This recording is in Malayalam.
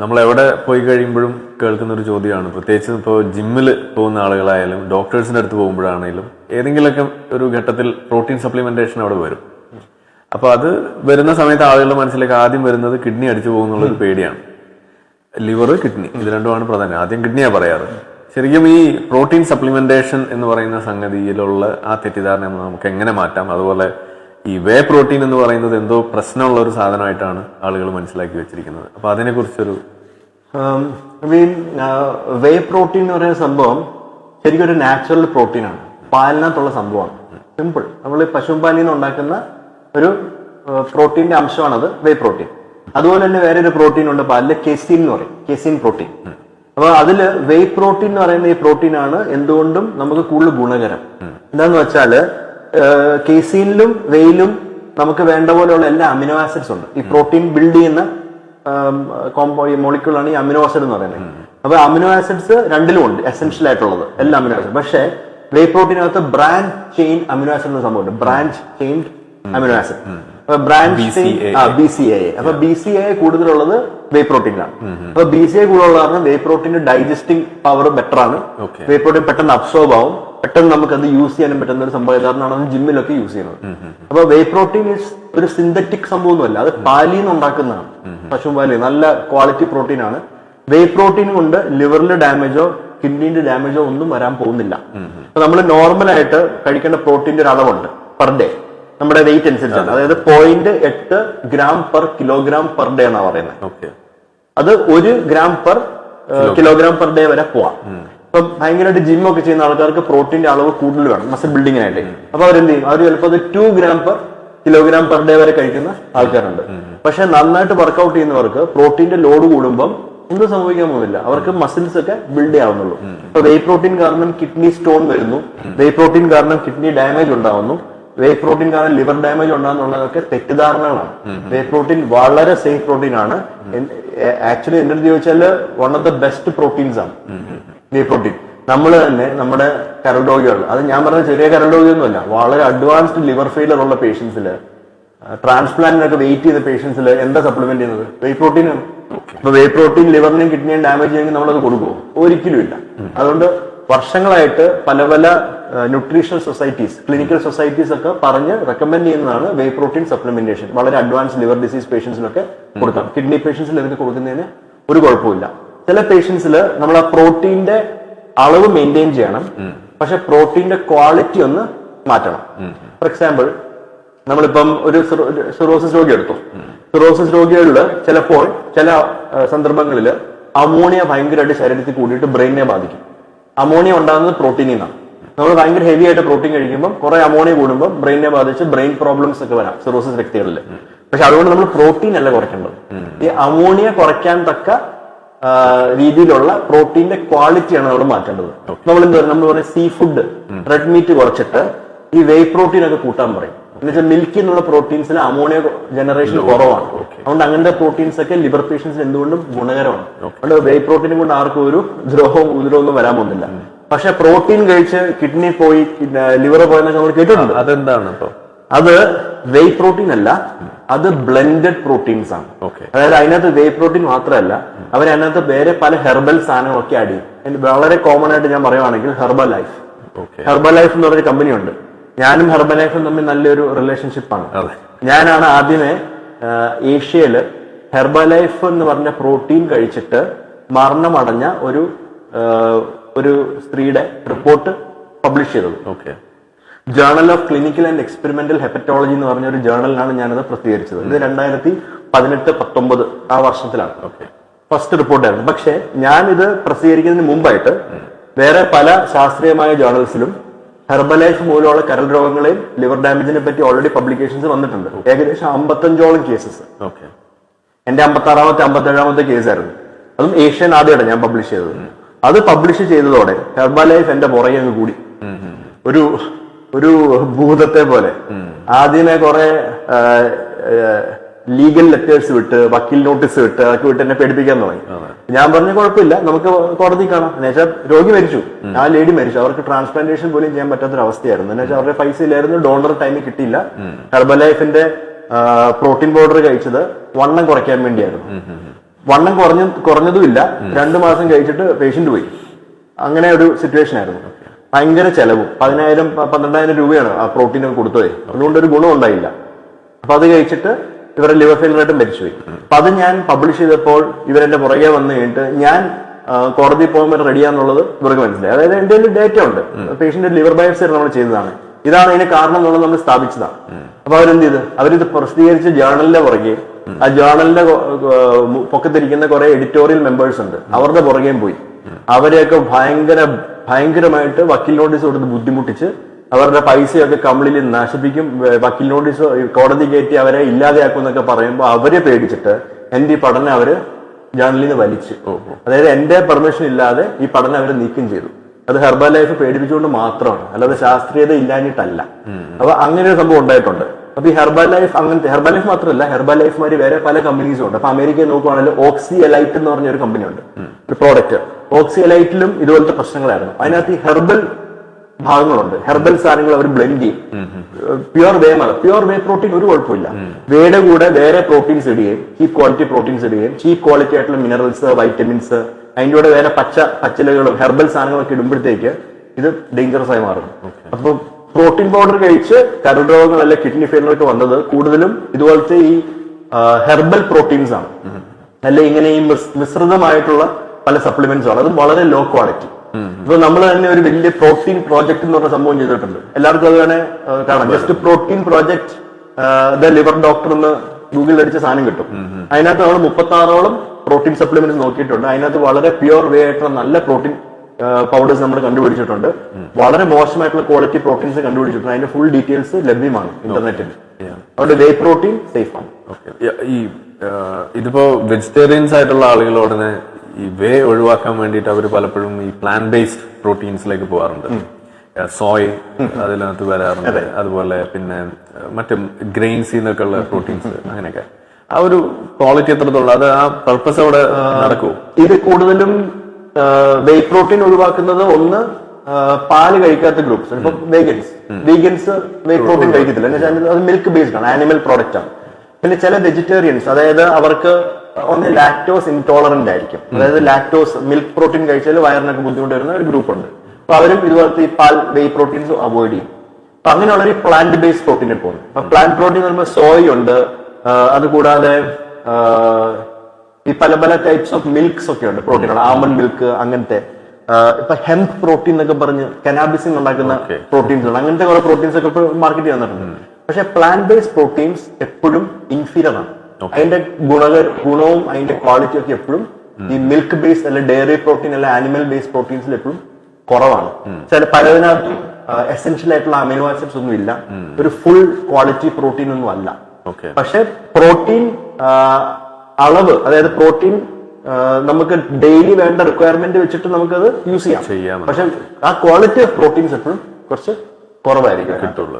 നമ്മൾ എവിടെ പോയി കഴിയുമ്പോഴും കേൾക്കുന്ന ഒരു ചോദ്യമാണ്. പ്രത്യേകിച്ച് ഇപ്പോൾ ജിമ്മിൽ പോകുന്ന ആളുകളായാലും ഡോക്ടേഴ്സിന്റെ അടുത്ത് പോകുമ്പോഴാണെങ്കിലും ഏതെങ്കിലുമൊക്കെ ഒരു ഘട്ടത്തിൽ പ്രോട്ടീൻ സപ്ലിമെന്റേഷൻ അവിടെ വരും. അപ്പോൾ അത് വരുന്ന സമയത്ത് ആളുകളുടെ മനസ്സിലേക്ക് ആദ്യം വരുന്നത് കിഡ്നി അടിച്ചു പോകുന്നുള്ള ഒരു പേടിയാണ്. ലിവർ കിഡ്നി ഇത് രണ്ടുമാണ് പ്രധാനം. ആദ്യം കിഡ്നിയാ പറയാറ്. ശരിക്കും ഈ പ്രോട്ടീൻ സപ്ലിമെന്റേഷൻ എന്ന് പറയുന്ന സംഗതിയിലുള്ള ആ തെറ്റിദ്ധാരണ നമുക്ക് എങ്ങനെ മാറ്റാം? അതുപോലെ ഈ വേ പ്രോട്ടീൻ എന്ന് പറയുന്നത് എന്തോ പ്രശ്നമുള്ള ഒരു സാധനമായിട്ടാണ് ആളുകൾ മനസ്സിലാക്കി വെച്ചിരിക്കുന്നത്. അപ്പൊ അതിനെ കുറിച്ചൊരു മീൻ വേ പ്രോട്ടീൻ എന്ന് പറയുന്ന സംഭവം ശരിക്കും ഒരു നാച്ചുറൽ പ്രോട്ടീനാണ് പാലിനകത്തുള്ള സംഭവമാണ്. സിമ്പിൾ നമ്മൾ പശുപാലിൽ നിന്ന് ഉണ്ടാക്കുന്ന ഒരു പ്രോട്ടീന്റെ അംശമാണത് വേ പ്രോട്ടീൻ അതുപോലെ തന്നെ വേറെ ഒരു പ്രോട്ടീൻ ഉണ്ട് പാലിൽ കെസിൻ എന്ന് പറയും. കെസിൻ പ്രോട്ടീൻ അപ്പൊ അതിൽ വേ പ്രോട്ടീൻ എന്ന് പറയുന്ന ഈ പ്രോട്ടീൻ ആണ് എന്തുകൊണ്ടും നമുക്ക് കൂടുതൽ ഗുണകരം. എന്താന്ന് വെച്ചാൽ കേസീനിലും വെയിലും നമുക്ക് വേണ്ട പോലെയുള്ള എല്ലാ അമിനോ ആസിഡ്സ് ഉണ്ട്. ഈ പ്രോട്ടീൻ ബിൽഡ് ചെയ്യുന്ന കോമ്പോ മോളിക്യൂളാണ് ഈ അമിനോ ആസിഡ് എന്ന് പറയുന്നത്. അപ്പൊ അമിനോ ആസിഡ്സ് രണ്ടിലും ഉണ്ട് എസെൻഷ്യൽ ആയിട്ടുള്ളത്. എല്ലാ അമിനോ ആസിഡ് പക്ഷേ വേ പ്രോട്ടീനകത്ത് ബ്രാഞ്ച് ചെയിൻ അമിനോ ആസിഡ് എന്ന സംഭവമുണ്ട്. Branch chain amino acid. അപ്പൊ ബ്രാഞ്ച് ബി സി എ അപ്പൊ ബി സി എ കൂടുതലുള്ളത് വേ പ്രോട്ടീനാണ് അപ്പൊ ബി സി എ കൂടുതലുള്ള കാരണം വേ പ്രോട്ടീന്റെ ഡൈജസ്റ്റിംഗ് പവർ ബെറ്റർ ആണ്. വേ പ്രോട്ടീൻ പെട്ടെന്ന് അബ്സോർബ് ആവും. പെട്ടെന്ന് നമുക്ക് അത് യൂസ് ചെയ്യാനും പറ്റുന്ന ഒരു സംഭവം കാരണമാണ് ജിമ്മിലൊക്കെ യൂസ് ചെയ്യുന്നത്. അപ്പൊ വേ പ്രോട്ടീൻ ഇസ് ഒരു സിന്തറ്റിക് സംഭവമൊന്നുമല്ല അത് പാലിൽ നിന്ന് ഉണ്ടാക്കുന്നതാണ്. പശുപാലി നല്ല ക്വാളിറ്റി പ്രോട്ടീൻ ആണ്. വേ പ്രോട്ടീൻ കൊണ്ട് ലിവറിൽ ഡാമേജോ കിഡ്നിന്റെ ഡാമേജോ ഒന്നും വരാൻ പോകുന്നില്ല. അപ്പൊ നമ്മൾ നോർമൽ ആയിട്ട് കഴിക്കേണ്ട പ്രോട്ടീന്റെ ഒരു അളവുണ്ട് പെർ ഡേ നമ്മുടെ വെയിറ്റ് അനുസരിച്ചാണ് അതായത് പോയിന്റ് എട്ട് gram per kilogram per day എന്നാണ് പറയുന്നത്. അത് ഒരു gram per kilogram per day വരെ പോവാം. ഇപ്പൊ ഭയങ്കരമായിട്ട് ജിമ്മൊക്കെ ചെയ്യുന്ന ആൾക്കാർക്ക് പ്രോട്ടീന്റെ അളവ് കൂടുതൽ വേണം മസിൽ ബിൽഡിങ്ങിനായിട്ട് അപ്പൊ അവരെന്ത് ചെയ്യും? അവർ ചിലപ്പോൾ two gram per kilogram per day വരെ കഴിക്കുന്ന ആൾക്കാരുണ്ട്. പക്ഷെ നന്നായിട്ട് വർക്കൗട്ട് ചെയ്യുന്നവർക്ക് പ്രോട്ടീന്റെ ലോഡ് കൂടുമ്പം ഒന്നും സംഭവിക്കാൻ പോകുന്നില്ല. അവർക്ക് മസിൽസ് ഒക്കെ ബിൽഡ് ആവുന്നുള്ളൂ അപ്പൊ വേ പ്രോട്ടീൻ കാരണം കിഡ്നി സ്റ്റോൺ വരുന്നു. വേ പ്രോട്ടീൻ കാരണം കിഡ്നി ഡാമേജ് ഉണ്ടാവുന്നു. വേ പ്രോട്ടീൻ കാരണം ലിവർ ഡാമേജ് ഉണ്ടാകുന്നുള്ളതൊക്കെ തെറ്റിദ്ധാരണകളാണ്. വേ പ്രോട്ടീൻ വളരെ സേഫ് പ്രോട്ടീൻ ആണ്. ആക്ച്വലി എന്റെ അടുത്ത് ചോദിച്ചാൽ one of the best proteins ആണ്. പ്രോട്ടീൻ നമ്മൾ തന്നെ നമ്മുടെ കരൾ രോഗികൾ അത് ഞാൻ പറഞ്ഞ ചെറിയ കരൾ രോഗിയൊന്നുമല്ല. വളരെ അഡ്വാൻസ്ഡ് ലിവർ ഫെയിലർ ഉള്ള പേഷ്യൻസിൽ ട്രാൻസ്പ്ലാന്റിനൊക്കെ വെയിറ്റ് ചെയ്ത പേഷ്യൻസിൽ എന്താ സപ്ലിമെന്റ് ചെയ്യുന്നത്? വേ പ്രോട്ടീൻ ആണ് അപ്പൊ വേ പ്രോട്ടീൻ ലിവറിനെയും കിഡ്നിയും ഡാമേജ് ചെയ്യുമെങ്കിൽ നമ്മളത് കൊടുക്കുമോ ഒരിക്കലും ഇല്ല. അതുകൊണ്ട് വർഷങ്ങളായിട്ട് പല പല ന്യൂട്രീഷണൽ സൊസൈറ്റീസ് ക്ലിനിക്കൽ സൊസൈറ്റീസ് ഒക്കെ പറഞ്ഞ് റെക്കമെൻഡ് ചെയ്യുന്നതാണ് വേ പ്രോട്ടീൻ സപ്ലിമെന്റേഷൻ വളരെ അഡ്വാൻസ് ലിവർ ഡിസീസ് പേഷ്യൻസിനൊക്കെ കൊടുക്കാം. കിഡ്നി പേഷ്യൻസിൽ ഇതൊക്കെ കൊടുക്കുന്നതിന് ഒരു കുഴപ്പമില്ല ചില പേഷ്യൻസിൽ നമ്മൾ ആ പ്രോട്ടീന്റെ അളവ് മെയിന്റെയിൻ ചെയ്യണം. പക്ഷെ പ്രോട്ടീന്റെ ക്വാളിറ്റി ഒന്ന് മാറ്റണം. ഫോർ എക്സാമ്പിൾ നമ്മളിപ്പം ഒരു സിറോസിസ് രോഗി എടുത്തു. സിറോസിസ് രോഗികളിൽ ചിലപ്പോൾ ചില സന്ദർഭങ്ങളിൽ അമോണിയ ഭയങ്കരമായിട്ട് ശരീരത്തിൽ കൂടിയിട്ട് ബ്രെയിനിനെ ബാധിക്കും. അമോണിയ ഉണ്ടാകുന്നത് പ്രോട്ടീനിൽ നിന്നാണ് നമ്മൾ ഭയങ്കര ഹെവി ആയിട്ട് പ്രോട്ടീൻ കഴിക്കുമ്പോൾ കുറെ അമോണിയ കൂടുമ്പോൾ ബ്രെയിനിനെ ബാധിച്ച് ബ്രെയിൻ പ്രോബ്ലംസ് ഒക്കെ വരാം സിറോസിസ് വ്യക്തികളിൽ പക്ഷെ അതുകൊണ്ട് നമ്മൾ പ്രോട്ടീൻ അല്ല കുറയ്ക്കേണ്ടത്. ഈ അമോണിയ കുറയ്ക്കാൻ തക്ക രീതിയിലുള്ള പ്രോട്ടീന്റെ ക്വാളിറ്റിയാണ് നമ്മൾ മാറ്റേണ്ടത്. നമ്മൾ എന്താ പറയുക നമ്മൾ പറയും സീ ഫുഡ് റെഡ് മീറ്റ് കുറച്ചിട്ട് ഈ വേ പ്രോട്ടീൻ ഒക്കെ കൂട്ടാൻ പറയും. എന്നുവെച്ചാൽ മിൽക്കിൽ നിന്നുള്ള പ്രോട്ടീൻസിൽ അമോണിയ ജനറേഷൻ കുറവാണ്. അതുകൊണ്ട് അങ്ങനത്തെ പ്രോട്ടീൻസ് ഒക്കെ ലിബർ പേഷ്യൻസിന് എന്തുകൊണ്ടും ഗുണകരമാണ്. അതുകൊണ്ട് വേ പ്രോട്ടീനും കൊണ്ട് ആർക്കും ഒരു ദ്രോഹവും ഉദരവും വരാൻ പോകുന്നില്ല. പക്ഷെ പ്രോട്ടീൻ കഴിച്ച് കിഡ്നി പോയി ലിവർ പോയെന്നൊക്കെ നമ്മൾ കേട്ടിട്ടുണ്ട്. അതെന്താണ് അത് വേ പ്രോട്ടീൻ അല്ല അത് ബ്ലെൻഡഡ് പ്രോട്ടീൻസ് ആണ്. ഓക്കെ അതായത് അതിനകത്ത് വേ പ്രോട്ടീൻ മാത്രമല്ല അവർ അതിനകത്ത് വേറെ പല ഹെർബൽ സാധനങ്ങളൊക്കെ ആഡ് ചെയ്യും. വളരെ കോമൺ ആയിട്ട് ഞാൻ പറയുവാണെങ്കിൽ Herbalife okay Herbalife എന്ന് പറഞ്ഞ കമ്പനി ഉണ്ട്. ഞാനും ഹെർബൽ ലൈഫും തമ്മിൽ നല്ലൊരു റിലേഷൻഷിപ്പ് ആണ്. ഞാനാണ് ആദ്യമേ ഏഷ്യയിൽ ഏഷ്യയിൽ ഹെർബൽ ലൈഫ് എന്ന് പറഞ്ഞ പ്രോട്ടീൻ കഴിച്ചിട്ട് മരണമടഞ്ഞ ഒരു ഒരു സ്ത്രീയുടെ റിപ്പോർട്ട് പബ്ലിഷ് ചെയ്തത്. Okay journal of clinical and experimental hepatology എന്ന് പറഞ്ഞ ഒരു ജേണലിലാണ് ഞാനത് പ്രസിദ്ധീകരിച്ചത്. ഇത് രണ്ടായിരത്തി പതിനെട്ട് പത്തൊമ്പത് ആ വർഷത്തിലാണ്. ഫസ്റ്റ് റിപ്പോർട്ടായിരുന്നു. പക്ഷേ ഞാൻ ഇത് പ്രസിദ്ധീകരിക്കുന്നതിന് മുമ്പായിട്ട് വേറെ പല ശാസ്ത്രീയമായ ജേണൽസിലും ഹെർബലൈഫ് മൂലമുള്ള കരൾ രോഗങ്ങളെയും ലിവർ ഡാമേജിനെ പറ്റി ഓൾറെഡി പബ്ലിക്കേഷൻസ് വന്നിട്ടുണ്ട്. ഏകദേശം അമ്പത്തഞ്ചോളം കേസസ് ഓക്കെ എന്റെ അമ്പത്തി ആറാമത്തെ അമ്പത്തി ഏഴാമത്തെ കേസായിരുന്നു അതും ഏഷ്യൻ ആദ്യമായിട്ട് ഞാൻ പബ്ലിഷ് ചെയ്തത്. അത് പബ്ലിഷ് ചെയ്തതോടെ ഹെർബലൈഫ് എന്റെ പുറകെ അങ്ങ് കൂടി. ഒരു ഒരു ഭൂതത്തെ പോലെ. ആദ്യമേ കുറെ ലീഗൽ ലെറ്റേഴ്സ് വിട്ട് വക്കീൽ നോട്ടീസ് വിട്ട് അതൊക്കെ വിട്ട് എന്നെ പേടിപ്പിക്കാൻ തുടങ്ങി. ഞാൻ പറഞ്ഞ കുഴപ്പമില്ല നമുക്ക് കോടതി കാണാം. എന്നുവെച്ചാൽ രോഗി മരിച്ചു. ആ ലേഡി മരിച്ചു. അവർക്ക് ട്രാൻസ്പ്ലാന്റേഷൻ പോലും ചെയ്യാൻ പറ്റാത്ത അവസ്ഥയായിരുന്നു. എന്നുവെച്ചാൽ അവരുടെ പൈസ ഇല്ലായിരുന്നു ഡോണർ ടൈമിൽ കിട്ടിയില്ല. ഹെർബലൈഫിന്റെ പ്രോട്ടീൻ പൗഡർ കഴിച്ചത് വണ്ണം കുറയ്ക്കാൻ വേണ്ടിയായിരുന്നു. വണ്ണം കുറഞ്ഞ കുറഞ്ഞതുമില്ല. രണ്ടു മാസം കഴിച്ചിട്ട് പേഷ്യന്റ് പോയി. അങ്ങനെ ഒരു സിറ്റുവേഷൻ ആയിരുന്നു. ഭയങ്കര ചെലവും. പതിനായിരം പന്ത്രണ്ടായിരം രൂപയാണ് ആ പ്രോട്ടീൻ കൊടുത്തത്. അതുകൊണ്ട് ഒരു ഗുണം ഉണ്ടായില്ല. അപ്പൊ അത് കഴിച്ചിട്ട് ഇവരുടെ ലിവർ ഫെയിലർ ആയിട്ട് മരിച്ചുപോയി. അപ്പൊ അത് ഞാൻ പബ്ലിഷ് ചെയ്തപ്പോൾ ഇവരെന്റെ പുറകെ വന്നു കഴിഞ്ഞിട്ട് ഞാൻ കോടതി പോകുമ്പോൾ റെഡിയാന്നുള്ളത് ഇവർക്ക് മനസ്സിലായി. അതായത് എന്റെ ഒരു ഡേറ്റ ഉണ്ട്. പേഷ്യന്റ് ലിവർ ബയോപ്സി നമ്മൾ ചെയ്തതാണ് ഇതാണ് അതിന് കാരണം എന്നുള്ളത് നമ്മൾ സ്ഥാപിച്ചതാണ്. അപ്പൊ അവരെന്ത് ചെയ്ത്? അവരിത് പ്രസിദ്ധീകരിച്ച ജേർണലിന്റെ പുറകെ ആ ജേർണലിന്റെ കൊ- പൊക്കത്തിരിക്കുന്ന കുറെ എഡിറ്റോറിയൽ മെമ്പേഴ്സ് ഉണ്ട്. അവരുടെ പുറകെയും പോയി. അവരെയൊക്കെ ഭയങ്കര ഭയങ്കരമായിട്ട് വക്കീൽ നോട്ടീസ് കൊടുത്ത് ബുദ്ധിമുട്ടിച്ച് അവരുടെ പൈസയൊക്കെ കമ്പിളിൽ നശിപ്പിക്കും. വക്കീൽ നോട്ടീസ് കോടതി കയറ്റി അവരെ ഇല്ലാതെയാക്കും എന്നൊക്കെ പറയുമ്പോൾ അവരെ പേടിച്ചിട്ട് എന്റെ ഈ പഠനം അവർ ജേണലിന്ന് നിന്ന് വലിച്ചു. അതായത് എന്റെ പെർമിഷൻ ഇല്ലാതെ ഈ പഠനം അവർ നീക്കം ചെയ്തു. അത് ഹെർബൽ ലൈഫ് പേടിപ്പിച്ചുകൊണ്ട് മാത്രമാണ്. അല്ലാതെ ശാസ്ത്രീയത ഇല്ലാഞ്ഞിട്ടല്ല. അപ്പൊ അങ്ങനെ ഒരു സംഭവം ഉണ്ടായിട്ടുണ്ട്. അപ്പൊ ഈ ഹെർബൽ ലൈഫ് അങ്ങനത്തെ ഹെർബൽ ലൈഫ് മാത്രമല്ല ഹെർബൽ ലൈഫ് മാതിരി വേറെ പല കമ്പനീസും ഉണ്ട്. അപ്പൊ അമേരിക്കയിൽ നോക്കുവാണെങ്കിൽ ഓക്സി എലൈറ്റ് എന്ന് പറഞ്ഞ ഒരു കമ്പനി ഉണ്ട് ഒരു പ്രോഡക്റ്റ്. ഓക്സി എലൈറ്റിലും ഇതുപോലത്തെ പ്രശ്നങ്ങളായിരുന്നു. അതിനകത്ത് ഈ ഹെർബൽ ഭാഗങ്ങളുണ്ട്. ഹെർബൽ സാധനങ്ങൾ അവർ ബ്ലെൻഡ് ചെയ്യും. പ്യുവർ വേ മല പ്യുവർ വേ പ്രോട്ടീൻ ഒരു കുഴപ്പമില്ല. വേയുടെ കൂടെ വേറെ പ്രോട്ടീൻസ് ഇടുകയും ചീപ്പ് ക്വാളിറ്റി പ്രോട്ടീൻസ് ഇടുകയും ചീപ്പ് ക്വാളിറ്റി ആയിട്ടുള്ള മിനറൽസ് വൈറ്റമിൻസ് അതിന്റെ കൂടെ വേറെ പച്ച പച്ചിലകളും ഹെർബൽ സാധനങ്ങളൊക്കെ ഇടുമ്പോഴത്തേക്ക് ഇത് ഡേഞ്ചറസ് ആയി മാറും. അപ്പൊ പ്രോട്ടീൻ പൗഡർ കഴിച്ച് കരൾ രോഗങ്ങൾ അല്ലെ കിഡ്നി ഫെയിലറൊക്കെ വന്നത് കൂടുതലും ഇതുപോലത്തെ ഈ ഹെർബൽ പ്രോട്ടീൻസ് ആണ് അല്ലെ ഇങ്ങനെ ഈ മിശ്രിതമായിട്ടുള്ള പല സപ്ലിമെന്റ്സ് ആണ്. അത് വളരെ ലോ ക്വാളിറ്റി ഇപ്പൊ നമ്മൾ തന്നെ ഒരു വലിയ പ്രോട്ടീൻ പ്രോജക്ട് എന്ന് പറഞ്ഞ സംഭവം ചെയ്തിട്ടുണ്ട്. എല്ലാവർക്കും അത് തന്നെ കാണാം. Just protein project the liver doctor എന്ന് ഗൂഗിളിൽ അടിച്ച സാധനം കിട്ടും. അതിനകത്ത് നമ്മൾ മുപ്പത്തി ആറോളം പ്രോട്ടീൻ സപ്ലിമെന്റ്സ് നോക്കിയിട്ടുണ്ട്. അതിനകത്ത് വളരെ പ്യുവർ വേ ആയിട്ടുള്ള നല്ല പ്രോട്ടീൻ പൗഡേഴ്സ് നമ്മൾ കണ്ടുപിടിച്ചിട്ടുണ്ട്. വളരെ മോശമായിട്ടുള്ള ക്വാളിറ്റി പ്രോട്ടീൻസ് കണ്ടുപിടിച്ചിട്ടുണ്ട്. അതിന്റെ ഫുൾ ഡീറ്റെയിൽസ് ലഭ്യമാണ് ഇന്റർനെറ്റിൽ അതുകൊണ്ട് വേ പ്രോട്ടീൻ സേഫ് ആണ്. ഈ ഇതിപ്പോ വെജിറ്റേറിയൻസ് ആയിട്ടുള്ള ആളുകളോട് തന്നെ ഈ വേ ഒഴിവാക്കാൻ വേണ്ടിയിട്ട് അവർ പലപ്പോഴും ഈ പ്ലാൻ ബേസ്ഡ് പ്രോട്ടീൻസിലേക്ക് പോകാറുണ്ട് സോയ് അതിനകത്ത് വരാറുണ്ട്. അതുപോലെ പിന്നെ മറ്റു ഗ്രെയിൻസിൽ നിന്നൊക്കെ ഉള്ള പ്രോട്ടീൻസ് അങ്ങനെയൊക്കെ. ആ ഒരു ക്വാളിറ്റി എത്രത്തോളം? അത് ആ പർപ്പസ് അവിടെ നടക്കൂ ഇത് കൂടുതലും വേ പ്രോട്ടീൻ ഒഴിവാക്കുന്നത് ഒന്ന് പാൽ കഴിക്കാത്ത ഗ്രൂപ്പ്സ് ഇപ്പൊ വേഗൻസ് വീഗൻസ് വേ പ്രോട്ടീൻ കഴിക്കത്തില്ല. അത് മിൽക്ക് ബേസ്ഡ് ആണ് ആനിമൽ പ്രോഡക്റ്റ് ആണ്. പിന്നെ ചില വെജിറ്റേറിയൻസ് അതായത് അവർക്ക് ഒന്ന് ലാക്ടോസ് ഇൻടോളറന്റ് ആയിരിക്കും. അതായത് ലാക്ടോസ് മിൽക്ക് പ്രോട്ടീൻ കഴിച്ചാൽ വയറിനൊക്കെ ബുദ്ധിമുട്ട് വരുന്ന ഒരു ഗ്രൂപ്പ് ഉണ്ട്. അപ്പൊ അവരും ഇതുപോലത്തെ ഈ പാൽ വെയ് പ്രോട്ടീൻസ് അവോയ്ഡ് ചെയ്യും. അപ്പൊ അങ്ങനെയുള്ള ഒരു പ്ലാന്റ് ബേസ്ഡ് പ്രോട്ടീനിൽ പോകുന്നു അപ്പൊ പ്ലാന്റ് പ്രോട്ടീൻ എന്ന് പറയുമ്പോൾ സോയ ഉണ്ട്. അതുകൂടാതെ ഈ പല പല ടൈപ്സ് ഓഫ് മിൽക്സ് ഒക്കെ ഉണ്ട്. പ്രോട്ടീനുകൾ ആമണ്ട് മിൽക്ക് അങ്ങനത്തെ. ഇപ്പൊ ഹെംപ് പ്രോട്ടീൻ എന്നൊക്കെ പറഞ്ഞ് കനാബിസിൻ ഉണ്ടാക്കുന്ന പ്രോട്ടീൻസ് ഉണ്ട് അങ്ങനത്തെ കുറെ പ്രോട്ടീൻസ് ഒക്കെ മാർക്കറ്റ് വന്നിട്ടുണ്ട്. പക്ഷെ പ്ലാന്റ് ബേസ്ഡ് പ്രോട്ടീൻസ് എപ്പോഴും ഇൻഫീരിയർ ആണ്. അതിന്റെ ഗുണക ഗുണവും അതിന്റെ ക്വാളിറ്റി ഒക്കെ എപ്പോഴും ഈ മിൽക്ക് ബേസ് അല്ലെ ഡയറി പ്രോട്ടീൻ അല്ലെ ആനിമൽ ബേസ് പ്രോട്ടീൻസിൽ എപ്പോഴും കുറവാണ്. ചില പലതിനകത്തും എസെൻഷ്യൽ ആയിട്ടുള്ള അമിനോ ആസിഡ്സ് ഒന്നും ഇല്ല. ഒരു ഫുൾ ക്വാളിറ്റി പ്രോട്ടീൻ ഒന്നും അല്ല. ഓക്കെ പക്ഷെ പ്രോട്ടീൻ അളവ് അതായത് പ്രോട്ടീൻ നമുക്ക് ഡെയിലി വേണ്ട റിക്വയർമെന്റ് വെച്ചിട്ട് നമുക്കത് യൂസ് ചെയ്യാം. പക്ഷെ ആ ക്വാളിറ്റി ഓഫ് പ്രോട്ടീൻസ് എപ്പോഴും കുറച്ച് കുറവായിരിക്കും. കിട്ടുള്ളൂ.